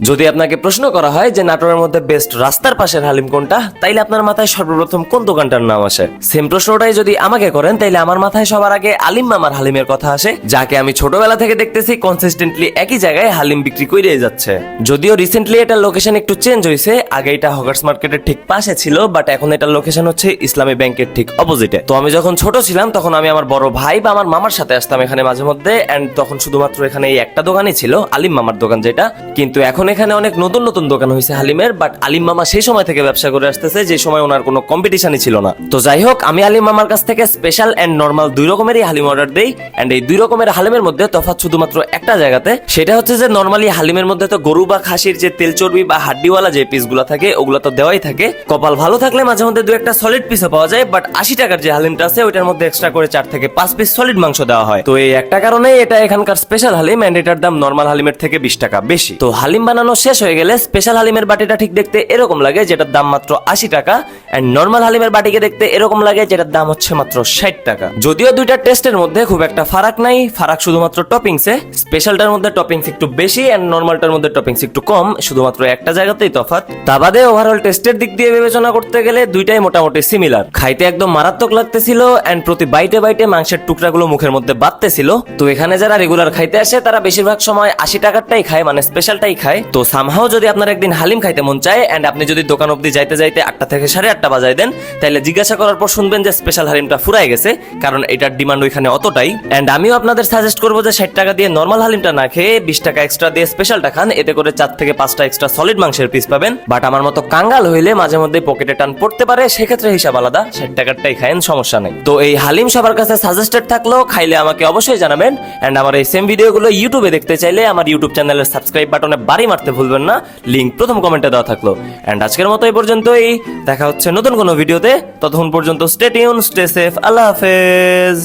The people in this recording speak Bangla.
যদি আপনাকে প্রশ্ন করা হয় যে নাটোরের মধ্যে বেস্ট রাস্তার পাশের হালিম কোনটা, তাইলে আপনার মাথায় সর্বপ্রথম কোন দোকানটার নাম আসে? সেম প্রশ্নটাই যদি আমাকে করেন, তাইলে আমার মাথায় সবার আগে আলিম মামার হালিমের কথা আসে, যাকে আমি ছোটবেলা থেকে দেখতেছি কনসিস্টেন্টলি একই জায়গায় হালিম বিক্রি করে যাচ্ছে। যদিও রিসেন্টলি এটার লোকেশন একটু চেঞ্জ হয়েছে আগে এটা হকার্স মার্কেটের ঠিক পাশে ছিল বাট এখন এটার লোকেশন হচ্ছে ইসলামী ব্যাংকের ঠিক অপোজিটে তো আমি যখন ছোট ছিলাম, তখন আমি আমার বড় ভাই বা আমার মামার সাথে আসতাম এখানে মাঝে মধ্যে এন্ড তখন শুধুমাত্র এখানে এই একটা দোকানই ছিল, আলিম মামার দোকান যেটা। কিন্তু এখন এখানে অনেক নতুন নতুন দোকান হয়েছে হালিমের বাট আলিম মামা সেই সময় থেকে ব্যবসা করে আসতেছে, যে সময় ওনার কোনো কম্পিটিশনই ছিল না। তো যাই হোক, আমি আলিম মামার কাছ থেকে স্পেশাল এন্ড নর্মাল দুই রকমেরই হালিম অর্ডার দেই এন্ড এই দুই রকমের হালিমের মধ্যে তফাৎ শুধুমাত্র একটা জায়গাতে, সেটা হচ্ছে যে নর্মালি হালিমের মধ্যে তো গরু বা খাসির যে তেল চর্বি বা হাড্ডিওয়ালা যে পিসগুলো থাকে, ওগুলো তো দেওয়াই থাকে। কপাল ভালো থাকলে মাঝে মধ্যে দু একটা সলিড পিসও পাওয়া যায় বাট আশি টাকার যে হালিমটা আছে, ওইটার মধ্যে এক্সট্রা করে চার থেকে পাঁচ পিস সলিড মাংস দেওয়া হয়। তো এই একটা কারণে এটা এখানকার স্পেশাল হালিম এন্ড এটার দাম নর্মাল হালিমের থেকে বিশ টাকা বেশি। তো হালিম বানানো শেষ হয়ে গেলে স্পেশাল হালিমের বাটিটা ঠিক দেখতে এরকম লাগে, যেটার দাম মাত্র আশি টাকা এন্ড নর্মাল হালিমের বাটিকে দেখতে এরকম লাগে, যেটার দাম হচ্ছে মাত্র ষাট টাকা। যদিও দুইটা টেস্টের মধ্যে খুব একটা ফারাক নাই, ফারাক শুধুমাত্র টপিংসে স্পেশালটার মধ্যে টপিংস একটু বেশি এন্ড নর্মালটার মধ্যে টপিংস একটু কম, শুধুমাত্র একটা জায়গাতেই তফাৎ। তা বাদে ওভারঅল টেস্টের দিক দিয়ে বিবেচনা করতে গেলে দুইটাই মোটামুটি সিমিলার খাইতে একদম মারাত্মক লাগতেছিল এন্ড প্রতি বাইটে বাইটে মাংসের টুকরাগুলো মুখের মধ্যে বাড়তেছিল তো এখানে যারা রেগুলার খাইতে আসে, তারা বেশিরভাগ সময় আশি টাকারটাই খায় মানে স্পেশালটাই খায়। তো সামহাও যদি আপনার একদিন হালিম খাইতে মন চায় এন্ড আপনি যদি দোকান অব্দি যাইতে যাইতে আটটা থেকে সাড়ে আটটা বাজায় দেন তাহলে জিজ্ঞাসা করার পর শুনবেন যে স্পেশাল হালিমটা ফুরাই গেছে, কারণ এটার ডিমান্ড ওইখানে অতটাই। অ্যান্ড আমিও আপনাদের সাজেস্ট করব যে ষাট টাকা দিয়ে নর্মাল হালিমটা না খেয়ে বিশ টাকা এক্সট্রা দিয়ে স্পেশালটা খান, এতে করে চার থেকে পাঁচটা এক্সট্রা সলিড মাংসের পিস পাবেন। বাট আমার মতো কাঙ্গাল হইলে মাঝে মধ্যে পকেটে টান পড়তে পারে, সেক্ষেত্রে হিসাব আলাদা, ষাট টাকারটাই খায়েন, সমস্যা নেই। তো এই হালিম সবার কাছে সাজেস্টেড থাকলেও খাইলে আমাকে অবশ্যই জানাবেন অ্যান্ড আমার এই সেম ভিডিওগুলো ইউটিউবে দেখতে চাইলে আমার ইউটিউব চ্যানেলের সাবস্ক্রাইব বাটনে বাড়ি মারতে ভুলবেন না। লিঙ্ক প্রথম কমেন্টে দেওয়া থাকল। অ্যান্ড আজকের মতো এই পর্যন্তই। দেখা হচ্ছে নতুন কোনো ভিডিওতে ততক্ষণ পর্যন্ত স্টে টিউন স্টে সেফ আল্লাহ হাফেজ।